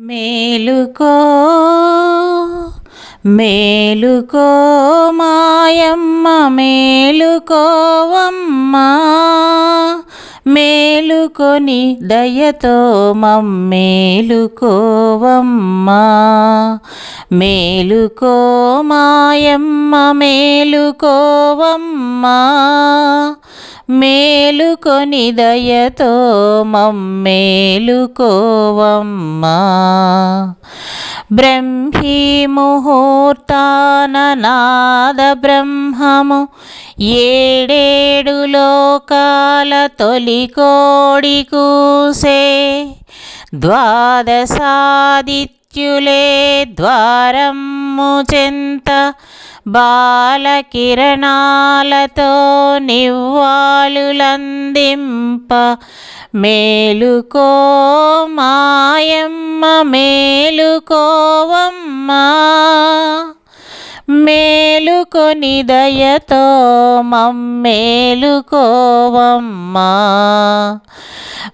మేలుకో మేలుకో మాయమ్మ మేలుకోవమ్మా. మేలుకొని దయతో మమ్మేలుకోవమ్మా మేలుకో మాయమ్మ మేలుకోవమ్మా. మేలుకొని దయతో మమ్మేలుకోవమ్మా. బ్రహ్మీ ముహూర్తాన నాద బ్రహ్మము ఏడేడు లోకాల తొలి కోడి కూసే. ద్వాదశాదిత్యులే ద్వారము చెంత బాలకిరణాలతో నివ్వాలులందింప మేలుకో మాయమ్మ మేలుకోవమ్మా. మేలుకొని దయతో మమ్మేలుకోవమ్మా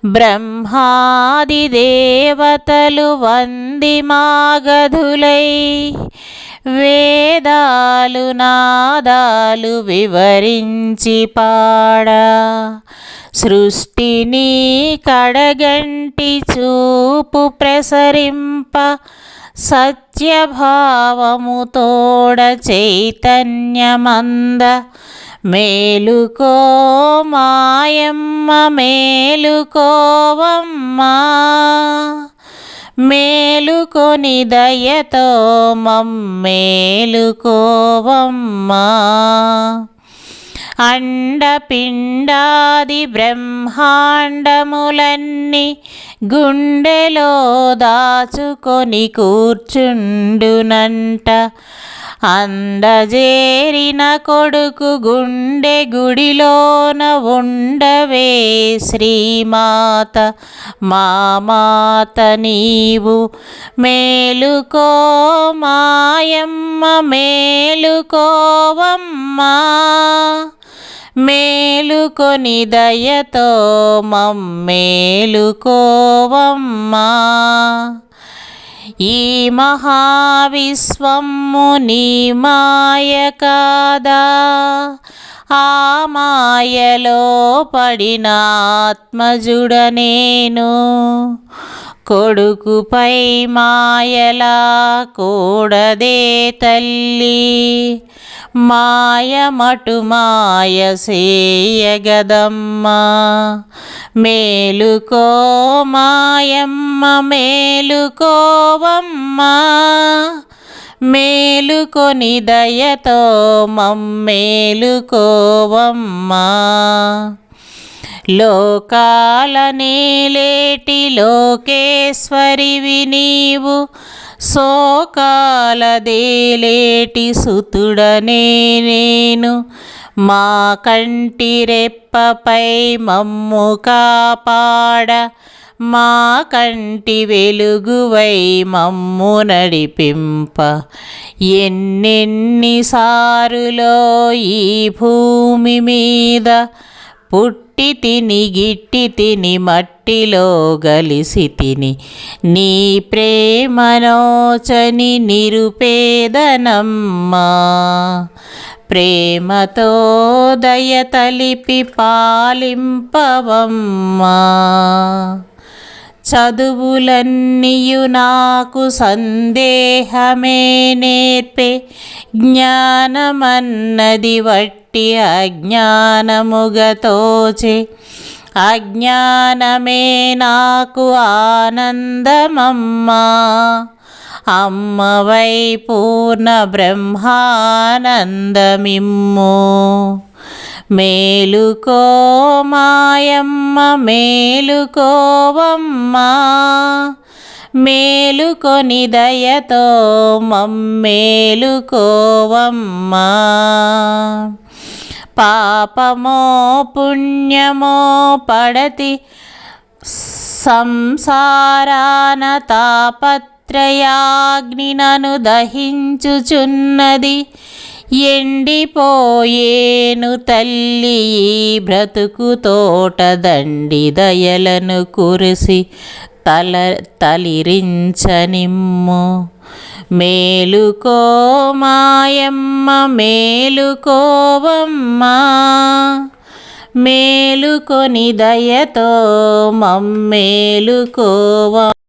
బ్రహ్మాది దేవతలు వంది మాగధులై వేదాలు నాదాలు వివరించి పాడ. సృష్టిని కడగంటి చూపు ప్రసరింప. సత్యభావము తోడ చైతన్యమంద. మేలుకో మాయమ్మ మేలుకోవమ్మా. మేలుకొని దయతో మమ్మేలుకోవమ్మా. అండపిండాది బ్రహ్మాండములన్నీ గుండెలో దాచుకొని కూర్చుండునంట. అందజేరిన కొడుకు గుండె గుడిలోన ఉండవే శ్రీమాత. మా మాత నీవు మేలుకో మాయమ్మ మేలుకోవమ్మా. మేలుకొని దయతో మమ్మేలుకోవమ్మా. ఈ మహావిశ్వము నీ మాయ కాదా? ఆ మాయలో పడిన ఆత్మజుడ నేను. కొడుకుపై మాయలా కూడదే తల్లి. మాయమటు మాయ సేయగదమ్మా మేలుకో మాయమ్మ మేలుకోవమ్మా మేలుకొని దయతో మమ్మేలుకోవమ్మా లోకాల నేలేటి లోకేశ్వరివి నీవు సోకాలదేలేటి సుతుడనే నేను. మా కంటి రెప్పపై మమ్ము కాపాడ మా కంటి వెలుగువై మమ్ము నడిపింప. ఎన్నెన్నిసారులో ఈ భూమి మీద పుట్టి తిని గిట్టి తిని మట్టిలో గలిసి తిని. నీ ప్రేమనోచని నిరుపేదనమ్మా. ప్రేమతో దయ తలిపి పాలింపవమ్మా. చదువులన్నీయు నాకు సందేహమే నేర్పే. జ్ఞానమన్నది వట్టి అజ్ఞానముగతోచే అజ్ఞానమే నాకు ఆనందమమ్మా. అమ్మవై పూర్ణ బ్రహ్మానందమిమ్ము. మేలుకోమా మాయమ్మ మేలుకోవమ్మా. మేలుకొని దయతో మమ్మేలుకోవమ్మా పాపమో పుణ్యమో పడతి సంసారాన తాపత్రయాగ్ని నను దహించుచున్నది ఎండిపోయేను తల్లి బ్రతుకు తోట దండి దయలను కురిసి తల తలిరించనిమ్ము. మేలుకో మాయమ్మ మేలుకోవమ్మా మేలుకొని దయతో మమ్మేలుకోవ